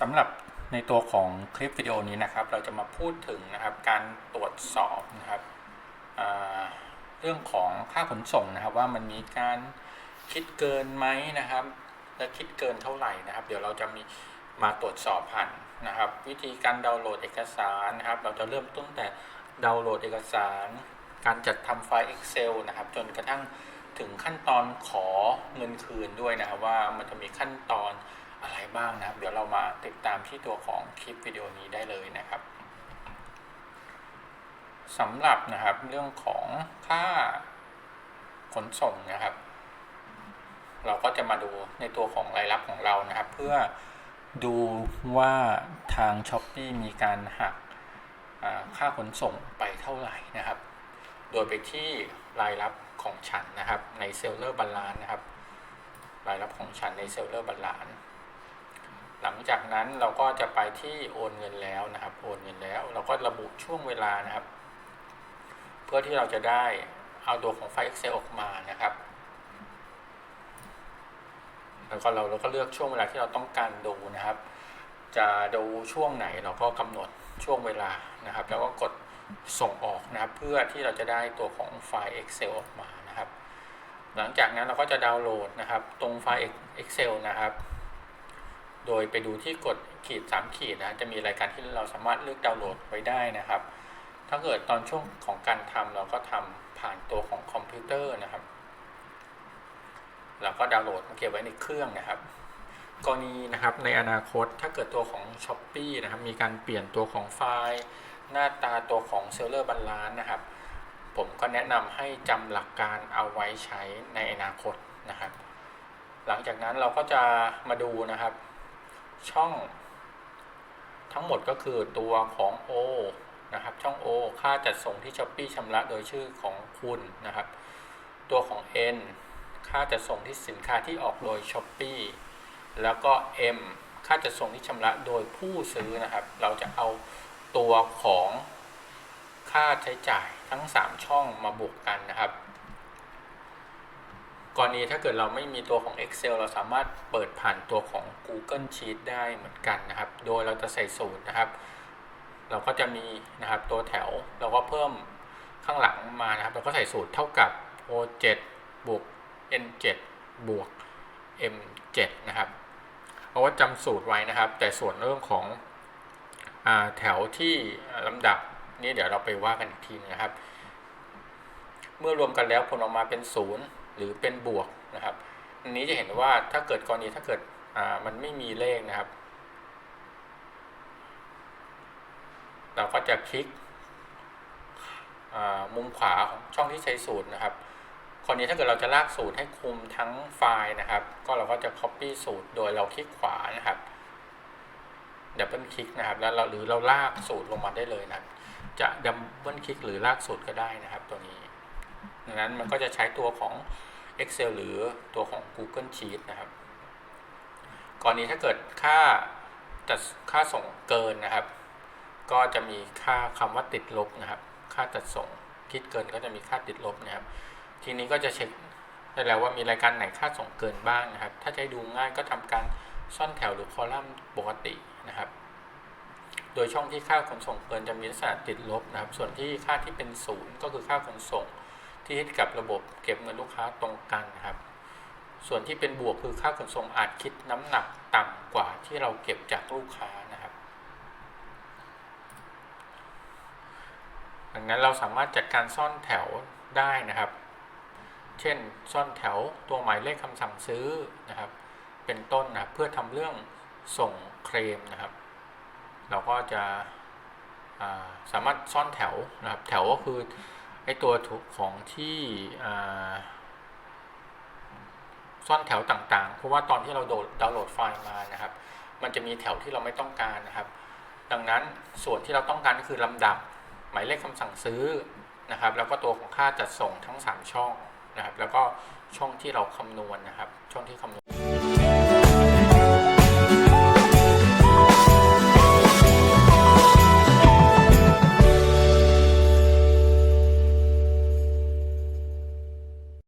สำหรับในตัวของคลิปวิดีโอนี้นะครับ เราจะมาพูดถึงนะครับการตรวจสอบนะครับเรื่องของค่าขนส่งนะครับ ว่ามันมีการคิดเกินไหมนะครับ และคิดเกินเท่าไหร่นะครับ เดี๋ยวเราจะมีมาตรวจสอบผ่านนะครับ วิธีการดาวน์โหลดเอกสารนะครับ เราจะเริ่มต้นแต่ดาวน์โหลดเอกสาร การจัดทำไฟล์ Excel นะครับ จนกระทั่งถึงขั้นตอนขอเงินคืนด้วยนะครับ ว่ามันจะมีขั้นตอน อะไรบ้างนะครับ เดี๋ยวเรามาติดตามที่ตัวของคลิปวิดีโอนี้ได้เลยนะครับสำหรับนะครับเรื่องของค่าขนส่งนะครับ เราก็จะมาดูในตัวของรายรับของเรานะครับ เพื่อดูว่าทาง s h อ p e e มีการหักค่าขนส่งไปเท่าไหร่นะครับ โดยไปที่รายรับของฉันนะครับในเซลเลอร์บาลานนะครับ รายรับของฉันในเซลเลอร์บาลาน หลังจากนั้นเราก็จะไปที่โอนเงินแล้วนะครับ โอนเงินแล้ว เราก็ระบุช่วงเวลานะครับ เพื่อที่เราจะได้เอาตัวของไฟล์ Excel ออกมานะครับ แล้วก็เราเราก็เลือกช่วงเวลาที่เราต้องการดูนะครับ จะดูช่วงไหนเราก็กำหนดช่วงเวลานะครับ แล้วก็กดส่งออกนะครับ เพื่อที่เราจะได้ตัวของไฟล์ Excel ออกมานะครับ หลังจากนั้นเราก็จะดาวน์โหลดนะครับ ตรงไฟล์ Excel นะครับ โดยไปดูที่กดขีด 3 ขีดนะจะมีรายการที่เราสามารถเลือกดาวน์โหลดไว้ได้นะครับ ถ้าเกิดตอนช่วงของการทำเราก็ทำผ่านตัวของคอมพิวเตอร์นะครับเราก็ดาวน์โหลดมาเก็บไว้ในเครื่องนะครับกรณีนะครับในอนาคตถ้าเกิดตัวของ s h อ p e e นะครับมีการเปลี่ยนตัวของไฟล์ หน้าตาตัวของเซลเลอร์บาลานนะครับ ผมก็แนะนำให้จำหลักการเอาไว้ใช้ในอนาคตนะครับ หลังจากนั้นเราก็จะมาดูนะครับ ช่อง ทั้งหมดก็คือตัวของ O นะครับ ช่อง O ค่าจัดส่งที่ s h อ p e e ชำระโดยชื่อของคุณนะครับ ตัวของ N ค่าจัดส่งที่สินค้าที่ออกโดย s h อ p e e แล้วก็ M ค่าจัดส่งที่ชำระโดยผู้ซื้อนะครับ เราจะเอาตัวของค่าใช้จ่ายทั้ง 3 ช่องมาบวกกันนะครับ กรณีถ้าเกิดเราไม่มีตัวของ Excel เราสามารถเปิดผ่านตัวของ Google Sheet ได้เหมือนกันนะครับ โดยเราจะใส่สูตรนะครับ เราก็จะมีนะครับตัวแถวเราก็เพิ่มข้างหลังมานะครับ เราก็ใส่สูตรเท่ากับ O7 บวก N7 บวก M7 นะครับเพราว่าจำสูตรไว้นะครับ แต่ส่วนเรื่องของอแถวที่ลำดับนี่เดี๋ยวเราไปว่ากันอีกทีนงนะครับ เมื่อรวมกันแล้วผลออกมาเป็นศูนย์ หรือเป็นบวกนะครับอันนี้จะเห็นว่าถ้าเกิดกรณีถ้าเกิดมันไม่มีเลขนะครับ เราก็จะคลิกมุมขวาของช่องที่ใช้สูตรนะครับกรณีถ้าเกิดเราจะลากสูตรให้คุมทั้งไฟล์นะครับ ก็เราก็จะ copy สูตรโดยเราคลิกขวานะครับดับเบิลคลิกนะครับ แล้วเราหรือเราลากสูตรลงมาได้เลยนะจะดับเบิลคลิกหรือลากสูตรก็ได้นะครับตัวนี้ ดังนั้นมันก็จะใช้ตัวของ Excel หรือตัวของ Google Sheet นะครับกรณีถ้าเกิดค่าจัดค่าส่งเกินนะครับ ก็จะมีค่าคำว่าติดลบนะครับ ค่าจัดส่งคิดเกินก็จะมีค่าติดลบนะครับ ทีนี้ก็จะเช็คได้แล้วว่ามีรายการไหนค่าส่งเกินบ้างนะครับ ถ้าจะดูง่ายก็ทำการซ่อนแถวหรือคอลัมน์ปกตินะครับ โดยช่องที่ค่าขนส่งเกินจะมีลักษณะติดลบนะครับ ส่วนที่ค่าที่เป็นศูนย์ก็คือค่าขนส่ง ที่คิดกับระบบเก็บเงินลูกค้าตรงกันนะครับ ส่วนที่เป็นบวกคือค่าขนส่งอาจคิดน้ำหนักต่ำกว่าที่เราเก็บจากลูกค้านะครับ ดังนั้นเราสามารถจัดการซ่อนแถวได้นะครับ เช่นซ่อนแถวตัวหมายเลขคำสั่งซื้อนะครับ เป็นต้นนะเพื่อทำเรื่องส่งเคลมนะครับ เราก็จะสามารถซ่อนแถวนะครับ แถวก็คือ ไอตัวถูกของที่ซ่อนแถวต่างๆ เพราะว่าตอนที่เราโดดดาวน์โหลดไฟล์มานะครับ มันจะมีแถวที่เราไม่ต้องการนะครับ ดังนั้นส่วนที่เราต้องการก็คือลำดับ หมายเลขคำสั่งซื้อนะครับ แล้วก็ตัวของค่าจัดส่งทั้ง 3 ช่องนะครับ แล้วก็ช่องที่เราคำนวณนะครับ ช่องที่คำนวณ